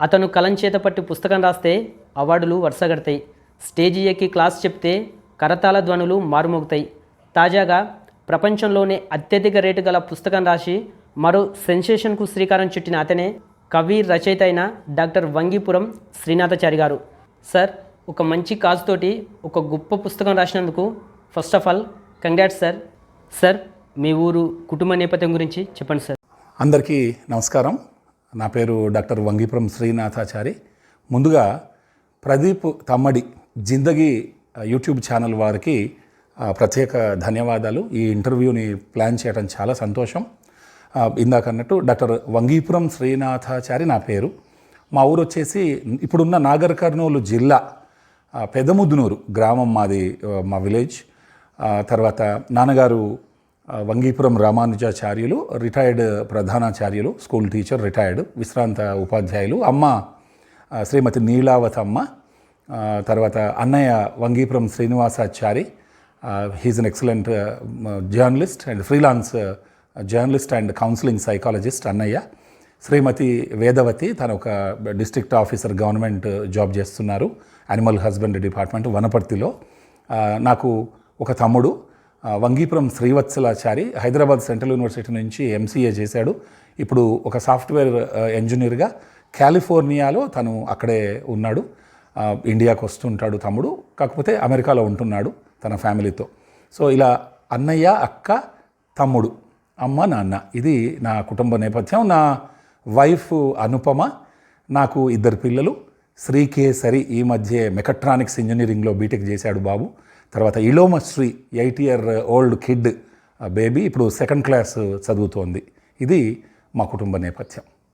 అతను కలం చేత పట్టి పుస్తకం రాస్తే అవార్డులు వరుసగడతాయి. స్టేజి ఎక్కి క్లాస్ చెప్తే కరతాళ ధ్వనులు మారుమోగుతాయి. తాజాగా ప్రపంచంలోనే అత్యధిక రేటు గల పుస్తకం రాసి మరో సెన్సేషన్కు శ్రీకారం చుట్టిన అతనే కవి రచయిత అయిన డాక్టర్ వంగిపురం శ్రీనాథాచారి గారు. సార్ ఒక మంచి కాజ్ తోటి ఒక గొప్ప పుస్తకం రాసినందుకు first of all congrats sir. Sir మీ ఊరు కుటుంబ నేపథ్యం గురించి చెప్పండి సార్. అందరికీ నమస్కారం. నా పేరు డాక్టర్ వంగిపురం శ్రీనాథాచారి. ముందుగా ప్రదీప్ తమ్మడి జిందగీ యూట్యూబ్ ఛానల్ వారికి ప్రత్యేక ధన్యవాదాలు. ఈ ఇంటర్వ్యూని ప్లాన్ చేయడం చాలా సంతోషం. ఇందాక అన్నట్టు డాక్టర్ వంగీపురం శ్రీనాథాచారి నా పేరు. మా ఊరు వచ్చేసి ఇప్పుడున్న నాగర్ కర్నూలు జిల్లా పెదముద్నూరు పెదముద్దునూరు గ్రామం మాది మా విలేజ్. తర్వాత నాన్నగారు వంగీపురం రామానుజాచార్యులు రిటైర్డ్ ప్రధానాచార్యులు స్కూల్ టీచర్ రిటైర్డ్ విశ్రాంత ఉపాధ్యాయులు అమ్మ శ్రీమతి నీలావతమ్మ అమ్మ తర్వాత అన్నయ్య Vangipuram Srinivasachari he's an excellent journalist and freelance journalist and counselling psychologist అన్నయ్య. శ్రీమతి వేదవతి తను ఒక డిస్ట్రిక్ట్ ఆఫీసర్ గవర్నమెంట్ జాబ్ చేస్తున్నారు యానిమల్ హస్బెండరీ డిపార్ట్మెంట్ వనపర్తిలో. నాకు ఒక తమ్ముడు వంగీపురం శ్రీవత్సలాచారి హైదరాబాద్ సెంట్రల్ యూనివర్సిటీ నుంచి ఎంసీఏ చేశాడు. ఇప్పుడు ఒక సాఫ్ట్వేర్ ఇంజనీర్గా కాలిఫోర్నియాలో తను అక్కడే ఉన్నాడు. ఇండియాకు వస్తుంటాడు తమ్ముడు. కాకపోతే అమెరికాలో ఉంటున్నాడు తన ఫ్యామిలీతో. సో ఇలా అన్నయ్య అక్క తమ్ముడు అమ్మ నాన్న. ఇది నా కుటుంబ నేపథ్యం. నా వైఫ్ అనుపమ నాకు ఇద్దరు పిల్లలు. శ్రీకేసరి ఈ మధ్య మెకట్రానిక్స్ ఇంజనీరింగ్లో బీటెక్ చేశాడు బాబు. తర్వాత Ilomashri eight year old kid baby ఇప్పుడు సెకండ్ క్లాస్ చదువుతోంది. ఇది మా కుటుంబ నేపథ్యం.